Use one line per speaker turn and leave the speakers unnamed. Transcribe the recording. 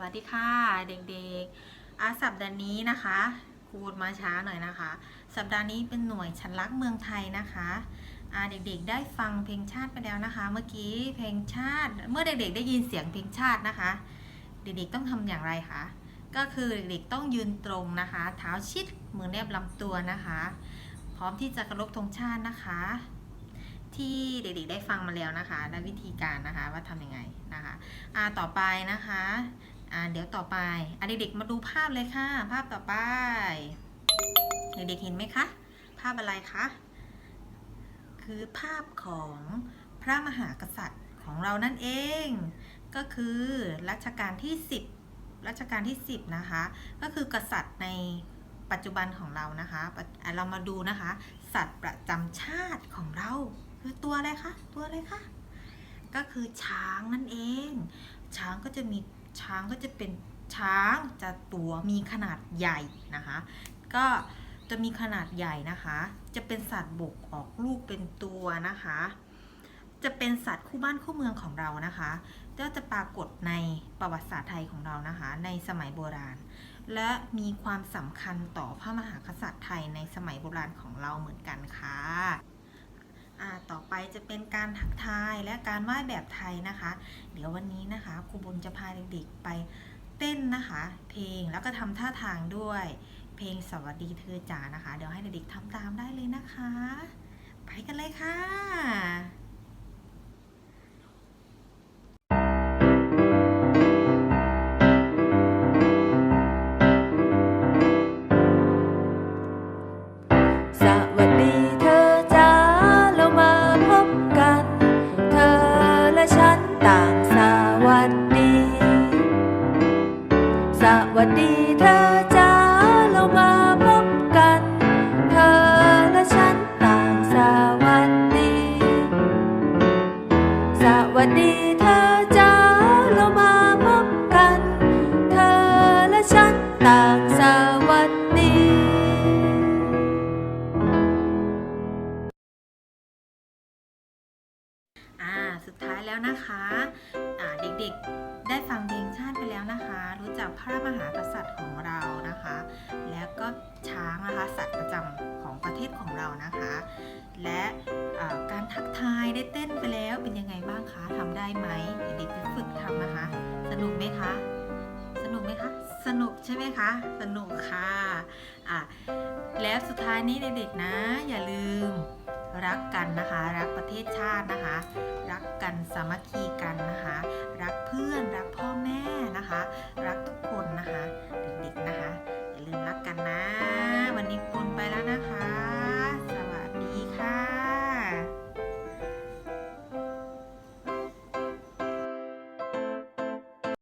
วัส
ดีค่ะ เด็กๆอาสัปดาห์นี้นะคะครูมาช้าหน่อยนะคะ สัปดาห์นี้เป็นหน่วยฉันรักเมืองไทยนะคะอาเด็กๆ ได้ฟังเพลงชาติไปแล้วนะคะ เมื่อกี้เพลงชาติ เมื่อเด็กๆ ได้ยินเสียงเพลงชาตินะคะ เด็กๆต้องทำอย่างไรคะก็คือเด็กๆต้องยืนตรงนะคะ เท้าชิดมือแนบลำตัวนะคะ พร้อมที่จะเคารพธงชาตินะคะ ที่เด็กๆ ได้ฟังมาแล้วนะคะ และวิธีการนะคะว่าทำยังไงนะคะอ่าต่อไปนะคะ อ่าเดี๋ยวต่อไปอะเด็กๆมาดูภาพเลยค่ะ ภาพต่อไป เด็กๆเห็นไหมคะ ภาพอะไรคะ คือภาพของพระมหากษัตริย์ของเรานั่นเอง ก็คือรัชกาลที่ 10รัชกาลที่ 10 นะคะ ก็คือกษัตริย์ในปัจจุบันของเรานะคะอะเรามาดูนะคะ สัตว์ประจำชาติของเรา คือตัวอะไรคะ ตัวอะไรคะ ก็คือช้างนั่นเอง ช้างก็จะมี ช้างก็จะเป็นช้างจะตัวมีขนาดใหญ่นะคะ ก็จะมีขนาดใหญ่นะคะ จะเป็นสัตว์บกออกลูกเป็นตัวนะคะ จะเป็นสัตว์คู่บ้านคู่เมืองของเรานะคะก็จะปรากฏในประวัติศาสตร์ไทยของเรานะคะ ในสมัยโบราณ และมีความสำคัญต่อพระมหากษัตริย์ไทยในสมัยโบราณของเราเหมือนกันค่ะ จะเป็นการทักทายและการไหว้แบบไทยนะคะ เดี๋ยววันนี้นะคะครูบุญจะพาเด็กๆไปเต้นนะคะ เพลงแล้วก็ทำท่าทางด้วย เพลงสวัสดีเธอจ๋านะคะ เดี๋ยวให้เด็กๆทำตามได้เลยนะคะ ไปกันเลยค่ะ
ต่างสวัสดี สวัสดีเธอจ้าเรามาพบกัน เธอและฉันต่างสวัสดี สวัสดีเธอจ้าเรามาพบกัน เธอและฉันต่าง
อ่าสุดท้ายแล้วนะคะอ่าเด็กๆได้ฟังเพลงชาติไปแล้วนะคะ รู้จักพระมหากษัตริย์ของเรานะคะ แล้วก็ช้างนะคะสัตว์ประจำของประเทศของเรานะคะ และการทักทายได้เต้นไปแล้วเป็นยังไงบ้างคะทำได้ไหมเด็กๆไปฝึกทำนะคะ สนุกไหมคะสนุกไหมคะสนุกใช่ไหมคะ สนุกค่ะอะแล้วสุดท้ายนี้เด็กๆนะ อย่าลืม รักกันนะคะ รักประเทศชาตินะคะ รักกันสามัคคีกัน